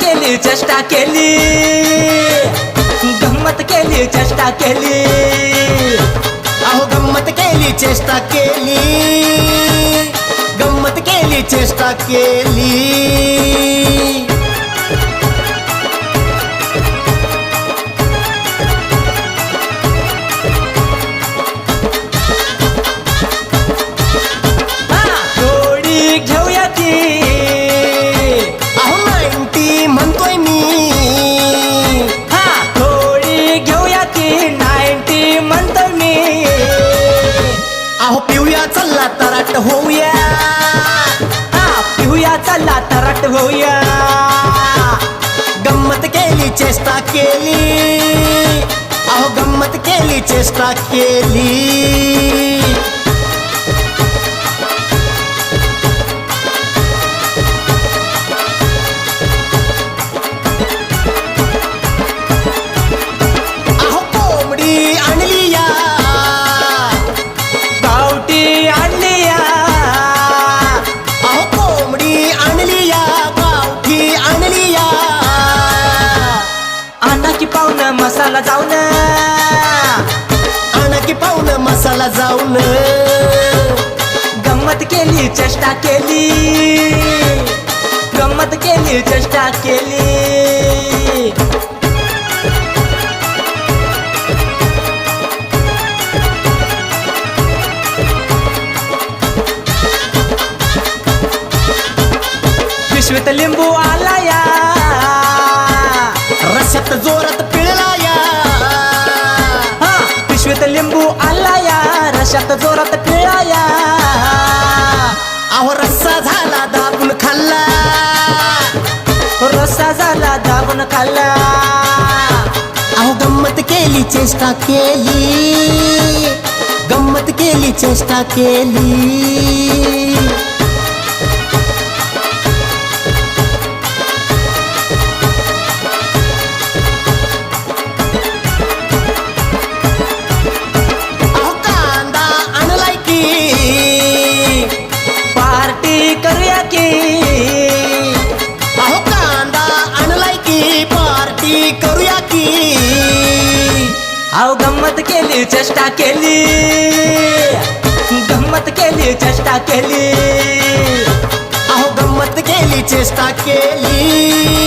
केली चेष्टा केली. गंमत केली चेष्टा केली. अहो गंमत केली चेष्टा केली. गंमत केली चेष्टा केली. चल्ला होऊया. हा पिऊया चला तरट होऊया. गंमत केली चेष्टा केली. अहो गंमत केली चेष्टा केली. आणली आणा की पाहुणं मसाला जाऊन. आणा की पाहुणं मसाला जाऊन. गंमत केली चेष्टा केली. गंमत केली चेष्टा केली. पिशवीत लिंबू आला जोरात जोरात पिळला या. हा पिशवीत लिंबू आला या. रशात जोरात पिळा या. अहो रस्सा झाला दाबून खाल्ला. रस्सा झाला दाबून खाल्ला. अहो गंमत केली चेष्टा केली. गंमत केली चेष्टा केली. पार्टी करूया की अहो गंमत केली चेष्टा केली गंमत केली चेष्टा केली अहो गंमत केली चेष्टा केली